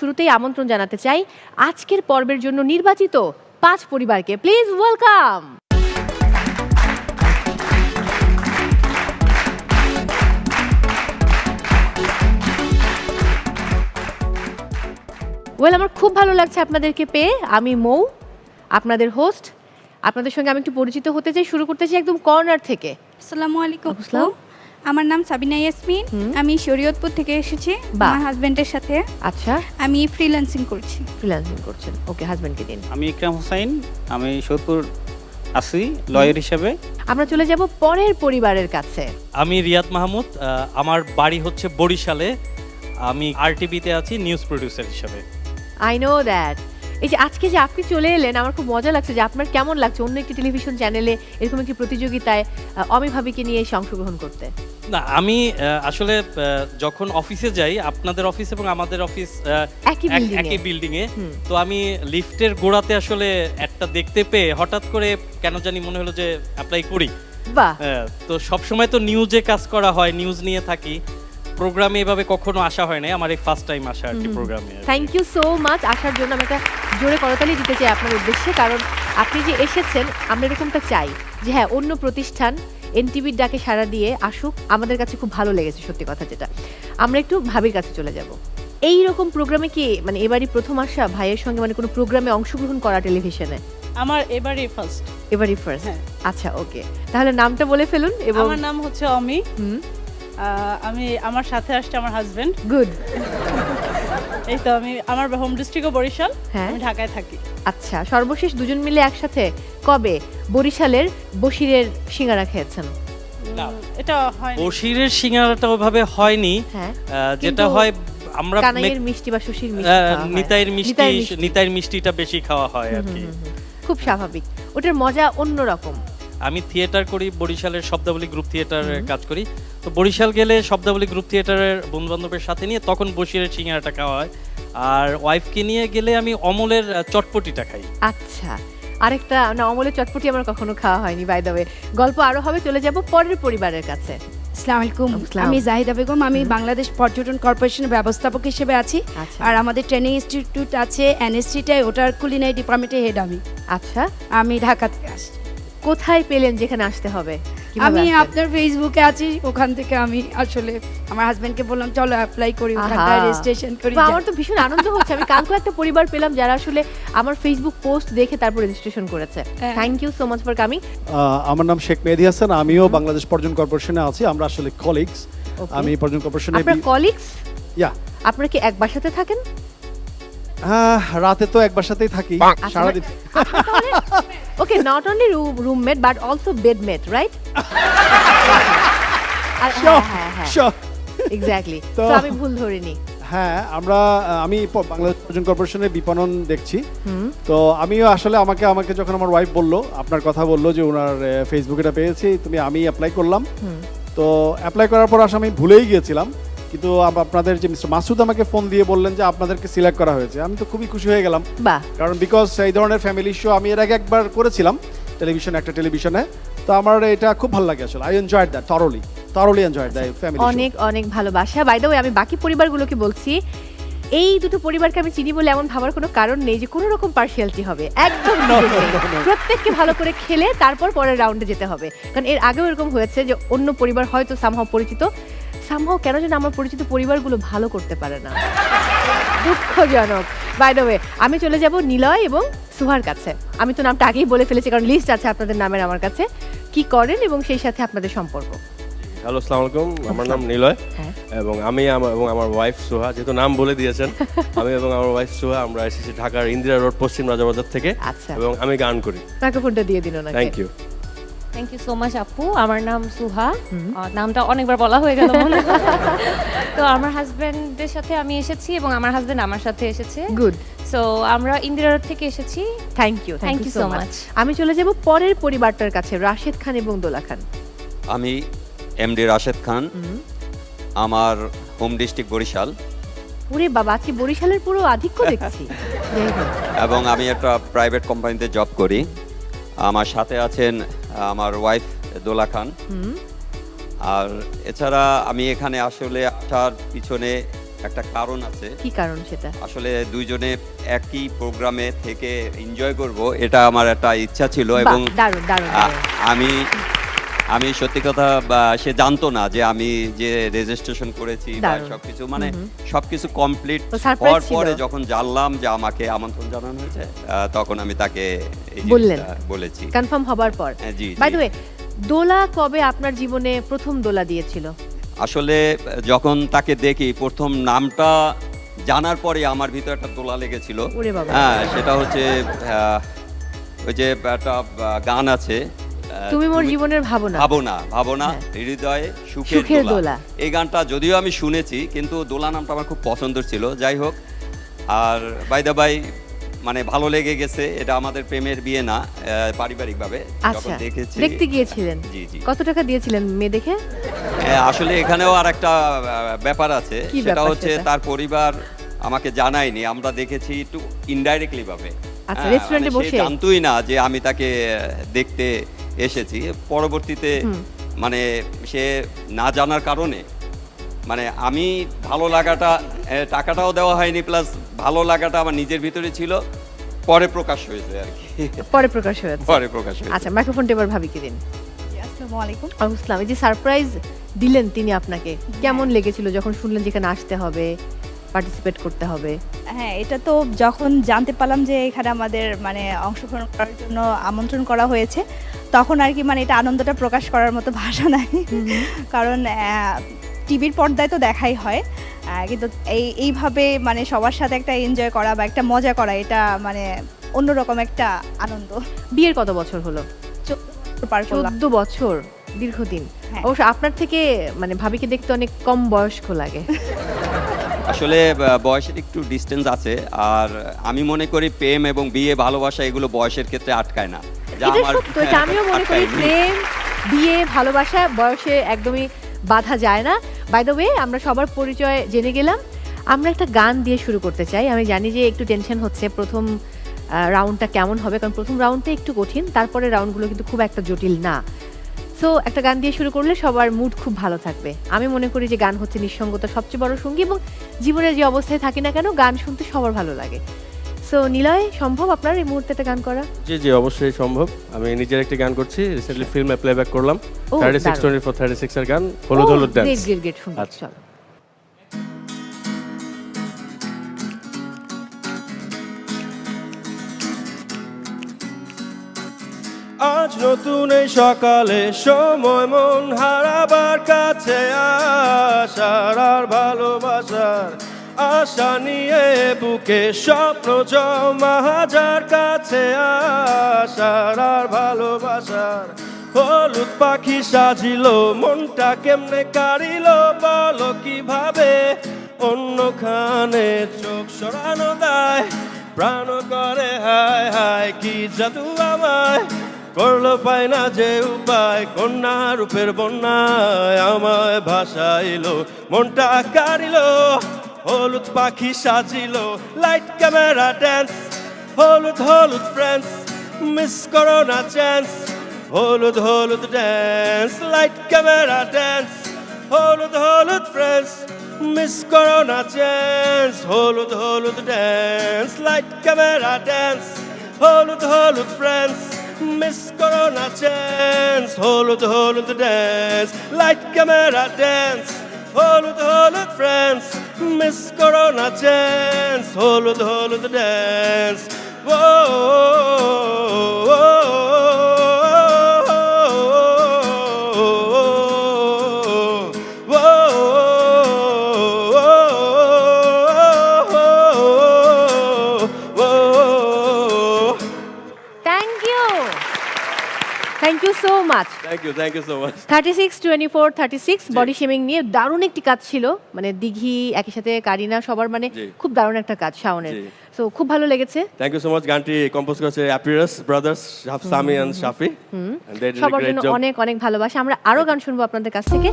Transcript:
শুরুতেই আমন্ত্রণ জানাতে চাই আজকের পর্বের জন্য নির্বাচিত পাঁচ পরিবারকে। প্লিজ ওয়েলকাম ওয়েল আমার খুব ভালো লাগছে আপনাদেরকে পেয়ে। আমি মৌ আপনাদের হোস্ট আপনাদের সঙ্গে আমি একটু পরিচিত হতে চাই শুরু করতে চাই একদম কর্নার থেকে। আসসালামু আলাইকুম। আমার নাম সাবিনা ইয়াসমিন। আমি শরীয়তপুর থেকে এসেছি। আমার হাজবেন্ডের সাথে। আচ্ছা। আমি ফ্রিল্যান্সিং করছি। ফ্রিল্যান্সিং করছেন। ওকে হাজব্যান্ডকে দিন। আমি ইকরাম হোসাইন আমি সোদপুর আছি লয়ার হিসেবে। আমরা চলে যাব পরের পরিবারের কাছে। আমি রিয়াদ মাহমুদ আহ, আমার বাড়ি হচ্ছে বরিশালে। আমি আরটিভিতে আছি নিউজ প্রডিউসার হিসেবে। আই নো দ্যাট এই যে আজকে যে আপনি চলে এলেন আমার খুব মজা লাগছে যে আপনার কেমন লাগছে অন্য একটি টেলিভিশন চ্যানেলে এরকম একটি প্রতিযোগিতায় আহ, অমি ভাবিকে নিয়ে এসে অংশগ্রহণ করতে? না আমি আসলে যখন অফিসে যাই আপনাদের অফিস এবং আমাদের অফিস একই বিল্ডিং এ তো আমি লিফটের গোড়াতে আসলে একটা দেখতে পেয়ে হঠাৎ করে কেন জানি মনে হলো যে অ্যাপ্লাই করি। বাহ! হ্যাঁ, তো সব সময় তো নিউজে কাজ করা হয় নিউজ নিয়ে থাকি। প্রোগ্রামে এভাবে কখনো আসা হয় নাই আমার এই ফার্স্ট টাইম আসা আর কি প্রোগ্রামে থ্যাংক ইউ সো মাচ আসার জন্য আমি একটা জোরে করতালি দিতে চাই আপনার উদ্দেশ্যে কারণ আপনি যে এসেছেন আমরা এরকমটা চাই যে হ্যাঁ অন্য প্রতিষ্ঠান এনটিভির ডাকে সাড়া দিয়ে আসুক আমাদের কাছে খুব ভালো লেগেছে সত্যি কথা যেটা। আমরা একটু ভাবির কাছে চলে যাব। এই রকম প্রোগ্রামে কি মানে এবারই প্রথম আসা ভাইয়ের সঙ্গে মানে কোনো প্রোগ্রামে অংশগ্রহণ করা টেলিভিশনে? আমার এবারই ফার্স্ট এবারই ফার্স্ট হ্যাঁ। আচ্ছা ওকে। তাহলে নামটা বলে ফেলুন এবং আমার নাম হচ্ছে অমি। আমি আমার সাথে আসছে আমার হাজবেন্ড গুড। এই তো আমি আমার হোম ডিস্ট্রিক্টও বরিশাল হ্যাঁ। আমি ঢাকায় থাকি। আচ্ছা সর্বশেষ দুজন মিলে একসাথে কবে বরিশালের বসিরের সিঙ্গারা খেয়েছেন? এটা হয় বসিরের সিঙ্গারাটা ওভাবে হয়নি হ্যাঁ যেটা হয় আমরা কানাইয়ের মিষ্টি বা সুশীর মিষ্টি নিতাইয়ের মিষ্টি নিতাইয়ের মিষ্টিটা বেশি খাওয়া হয় আর কি। খুব স্বাভাবিক। ওটার মজা অন্যরকম। আমি থিয়েটার করি বরিশালের শব্দাবলী গ্রুপ থিয়েটারে কাজ করি। তো বরিশাল গেলে শব্দাবলী গ্রুপ থিয়েটারের বন্ধু বান্ধবের সাথে নিয়ে তখন বসিরের সিঙ্গারাটা খাওয়া হয়। আর ওয়াইফকে নিয়ে গেলে আমি অমলের চটপটিটা খাই। আচ্ছা। আরেকটা না অমলের চটপটি আমার কখনো খাওয়া হয়নি বাই দ্য ওয়ে গল্প আরও হবে চলে যাব পরের পরিবারের কাছে। আসসালামু আলাইকুম। আমি জাহিদা বেগম আমি বাংলাদেশ পর্যটন কর্পোরেশনের ব্যবস্থাপক হিসেবে আছি। আচ্ছা। আর আমাদের ট্রেনিং ইনস্টিটিউট আছে এনএসটিটায় ওটার কুলিনারি ডিপার্টমেন্টে হেড আমি। আচ্ছা। আমি ঢাকা থেকে আসছি। কোথায় পেলেন যেখানে আসতে হবে? আমি আপনার ফেসবুকে আছি ওখান থেকে আমি আসলে আমার হাজবেন্ডকে বললাম চলো অ্যাপ্লাই করি আহা। রেজিস্ট্রেশন করি। আমার তো ভীষণ আনন্দ হচ্ছে। আমি কালকে একটা পরিবার পেলাম যারা আসলে আমার ফেসবুক পোস্ট দেখে তারপর রেজিস্ট্রেশন করেছে। হ্যাঁ। Thank you so much for coming uh, আমার নাম শেখ মেহেদি হাসান আমিও বাংলাদেশ পর্যটন কর্পোরেশনে আছি আমরা আসলে কলিগস আমি পর্যটন কর্পোরেশনে আপনার কলিগস ইয়া আপনারা কি এক বাসাতে থাকেন? রাতে তো একবার সাথেই থাকি আচ্ছা, সারাদিন okay not only roommate but also bedmate right হ্যাঁ হ্যাঁ হ্যাঁ এক্স্যাক্টলি তো তো- আমি ভুল ধরিনি। হ্যাঁ আমরা আমি বাংলাদেশ পর্যটন কর্পোরেশনের বিপণন দেখছি। তো আমিও আসলে আমাকে আমাকে যখন আমার ওয়াইফ বলল আপনার কথা বলল যে ওনার ফেসবুকে এটা পেয়েছি তুমি আমি অ্যাপ্লাই করলাম। তো অ্যাপ্লাই করার পর আসলে আমি ভুলেই গিয়েছিলাম। কিন্তু আপনাদের যে মিস্টার মাসুদ আমাকে ফোন দিয়ে বললেন যে আপনাদেরকে সিলেক্ট করা হয়েছে। আমি তো খুবই খুশি হয়ে গেলাম। বাহ। কারণ বিকজ এই ধরনের ফ্যামিলি শো আমি এর আগে একবার করেছিলাম টেলিভিশন একটা টেলিভিশনে তো আমার এটা খুব ভালো লাগে আসলে। I enjoyed that thoroughly thoroughly enjoyed that family অনেক অনেক ভালোবাসা বাই দ্য ওয়ে আমি বাকি পরিবারগুলোকে বলছি এই দুটো পরিবারকে আমি চিনি বলে এমন ভাবার কোনো কারণ নেই যে কোনো রকম পার্সিয়ালিটি হবে। একদম প্রত্যেককে ভালো করে খেলে তারপর পরের রাউন্ডে যেতে হবে। কারণ এর আগেও এরকম হয়েছে যে অন্য পরিবার হয়তো সামহাও পরিচিত। সামহাও কেন যেন আমার পরিচিত পরিবারগুলো ভালো করতে পারে না। দুঃখজনক। বাই দ্য ওয়ে আমি চলে যাব নিলয় এবং সুহার কাছে। আমি তো নামটা আগেই বলে ফেলেছি কারণ লিস্ট আছে আপনাদের নামের আমার কাছে। কি করেন এবং সেই সাথে আপনাদের সম্পর্ক? হ্যালো আসসালামু আলাইকুম। আমার নাম নিলয়। হ্যাঁ। এবং আমি আমার- এবং আমার ওয়াইফ সোহা যেহেতু নাম বলে দিয়েছেন আমি এবং আমার ওয়াইফ সোহা আমরা এসেছি ঢাকার ইন্দিরা রোড পশ্চিম রাজাবাজার থেকে। আচ্ছা। এবং আমি গান করি। মাইক্রোফোনটা দিয়ে দিন thank you thank you so much আপু আমার নাম সুহা নামটা অনেকবার বলা হয়ে গেল মনে তো আমার হাজবেন্ডের সাথে আমি এসেছি এবং আমার হাজবেন্ড আমার সাথে এসেছে। গুড সো আমরা ইন্দিরা রোড থেকে এসেছি। Thank you thank you so much আমি চলে যাব পরের পরিবারটার কাছে রাশেদ খান এবং দোলা খান। আমি এমডি রাশেদ খান। আমার হোম ডিস্ট্রিক্ট বরিশাল। ওরে বাবা আজকে বরিশালের পুরো আধিক্য দেখছি। এবং আমি একটা প্রাইভেট কোম্পানিতে জব করি। আমার সাথে আছেন আমার ওয়াইফ দোলা খান। আর এছাড়া আমি এখানে আসলে আসার পিছনে একটা কারণ আছে। কি কারণ সেটা? আসলে দুইজনে একই প্রোগ্রামে থেকে এনজয় করব এটা আমার একটা ইচ্ছা ছিল এবং। আমি আমি সত্যি কথা সে জানতো না যে আমি যে রেজিস্ট্রেশন করেছি বা সবকিছু মানে সবকিছু কমপ্লিট হওয়ার পরে যখন জানলাম যে আমাকে আমন্ত্রণ জানানো হয়েছে তখন আমি তাকে বললেন। বলেছি। কনফার্ম হবার পর। হ্যাঁ, জি বাই দ্য ওয়ে দোলা কবে আপনার জীবনে প্রথম দোলা দিয়েছিল? আসলে যখন তাকে দেখি প্রথম নামটা জানার পরে আমার ভিতরে একটা দোলা লেগেছিল। হ্যাঁ সেটা হচ্ছে ওই যে একটা গান আছে তুমি মোর জীবনের ভাবনা। ভাবনা ভাবনা হ্যাঁ। হৃদয়ে সুখের দোলা। এই গানটা যদিও আমি শুনেছি কিন্তু দোলা নামটা আমার খুব পছন্দের ছিল। যাই হোক আর বাই দা বাই মানে ভালো লেগে গেছে এটা আমাদের প্রেমের বিয়ে না আহ, পারিবারিকভাবে। যখন আচ্ছা দেখেছি দেখতে গিয়েছিলেন? জি জি। কত টাকা দিয়েছিলেন মেয়ে দেখে? হ্যাঁ, আসলে এখানেও আর একটা ব্যাপার আছে। সেটা হচ্ছে তার পরিবার আমাকে জানায়নি আমরা দেখেছি একটু ইনডাইরেক্টলি ভাবে। আচ্ছা, হ্যাঁ, রেস্টুরেন্টে মানে বসে? জানতোই না যে আমি তাকে দেখতে এসেছি। পরবর্তীতে মানে সে না জানার কারণে মানে আমি ভালো লাগাটা টাকাটাও দেওয়া হয়নি প্লাস ভালো লাগাটা আমার নিজের ভিতরে ছিল পরে প্রকাশ হয়েছে আর কি। পরে প্রকাশ হয়েছে। পরে প্রকাশ হয়েছে। আচ্ছা মাইক্রোফোনটা এবার ভাবিকে দিন? আসসালামু আলাইকুম। আসসালাম এই যে সারপ্রাইজ দিলেন তিনি আপনাকে কেমন লেগেছিল যখন শুনলেন যেখানে আসতে হবে পার্টিসিপেট করতে হবে? হ্যাঁ এটা তো যখন জানতে পারলাম যে এখানে আমাদের মানে অংশগ্রহণ করার জন্য আমন্ত্রণ করা হয়েছে তখন আর কি মানে এটা আনন্দটা প্রকাশ করার মতো ভাষা নাই। কারণ টিভির পর্দায় তো দেখাই হয়। আহ, কিন্তু এই এইভাবে মানে সবার সাথে একটা এনজয় করা বা একটা মজা করা এটা মানে অন্যরকম একটা আনন্দ। বিয়ের কত বছর হলো? চোদ্দ বছর দীর্ঘদিন। হ্যাঁ। অবশ্য আপনার থেকে মানে ভাবিকে দেখতে অনেক কম বয়স্ক লাগে। আসলে বয়সের একটু ডিস্টেন্স আছে। আর আমি মনে করি প্রেম এবং বিয়ে ভালোবাসা এগুলো বয়সের ক্ষেত্রে আটকায় না। এটা আমার সত্য এটা আমিও মনে করি প্রেম বিয়ে ভালোবাসা বয়সে একদমই বাধা যায় না। বাই দ্য ওয়ে আমরা সবার পরিচয় জেনে গেলাম। আমরা একটা গান দিয়ে শুরু করতে চাই। আমি জানি যে একটু টেনশন হচ্ছে প্রথম রাউন্ডটা কেমন হবে কারণ প্রথম রাউন্ডটা একটু কঠিন তারপরে রাউন্ডগুলো কিন্তু খুব একটা জটিল না। সো একটা গান দিয়ে শুরু করলে সবার মুড খুব ভালো থাকবে। আমি মনে করি যে গান হচ্ছে নিঃসঙ্গতা সবচেয়ে বড় সঙ্গী এবং জীবনের যে অবস্থায় থাকি না কেন গান শুনতে সবার ভালো লাগে। সো নিলয় সম্ভব আপনার এই মুহূর্তে একটা গান করা? জি জি অবশ্যই সম্ভব। আমি নিজের একটা গান করছি। রিসেন্টলি ফিল্মে প্লেব্যাক করলাম। Thirty six. Twenty four thirty six এর গান হলুদ হলুদ ড্যান্স গ্রেট গ্রেট শুনব আচ্ছা। আজ নতুন এই সকালে সময় মন হারাবার কাছে আসার আর ভালোবাসার আশা নিয়ে বুকে স্বপ্ন জমা হাজার কাছে আসার আর ভালোবাসার হলুদ পাখি সাজিল, মনটা কেমনে কারিল বলো কীভাবে? অন্যখানে চোখ সরানো দেয়, প্রাণ করে, হায় হায়, কি জাদু আমায়? করল পায় না যে উপায়, কন্যা রূপের বন্যায় আমায় ভাসাইলো, মনটা কারিল হলুদ পাখি সাজিল লাইট ক্যামেরা ড্যান্স হলুদ হলুদ ফ্রেন্ডস মিস করো না চান্স হলুদ হলুদ ড্যান্স লাইট ক্যামেরা ড্যান্স হলুদ হলুদ ফ্রেন্ডস মিস করো না চান্স হলুদ হলুদ ড্যান্স লাইট ক্যামেরা ড্যান্স হলুদ হলুদ ফ্রেন্ডস মিস করো না চান্স হলুদ হলুদ ড্যান্স লাইট ক্যামেরা ড্যান্স হলুদ হলুদ ফ্রেন্ডস মিস করো না চান্স হলুদ হলুদ dance thank so much thank you thank you so much thirty six twenty four thirty six body shaming নিয়ে দারুণ একটি কাজ ছিল। মানে দিঘি একই সাথে কারিনা সবার মানে খুব দারুণ একটা কাজ শাওনের। সো খুব ভালো লেগেছে। থ্যাংক ইউ সো মাচ গানটি কম্পোজ করেছে অ্যাপিরাস ব্রাদার্স সামি অ্যান্ড শাফি সবার জন্য অনেক অনেক ভালোবাসা। আমরা আরও গান শুনব আপনাদের কাছ থেকে।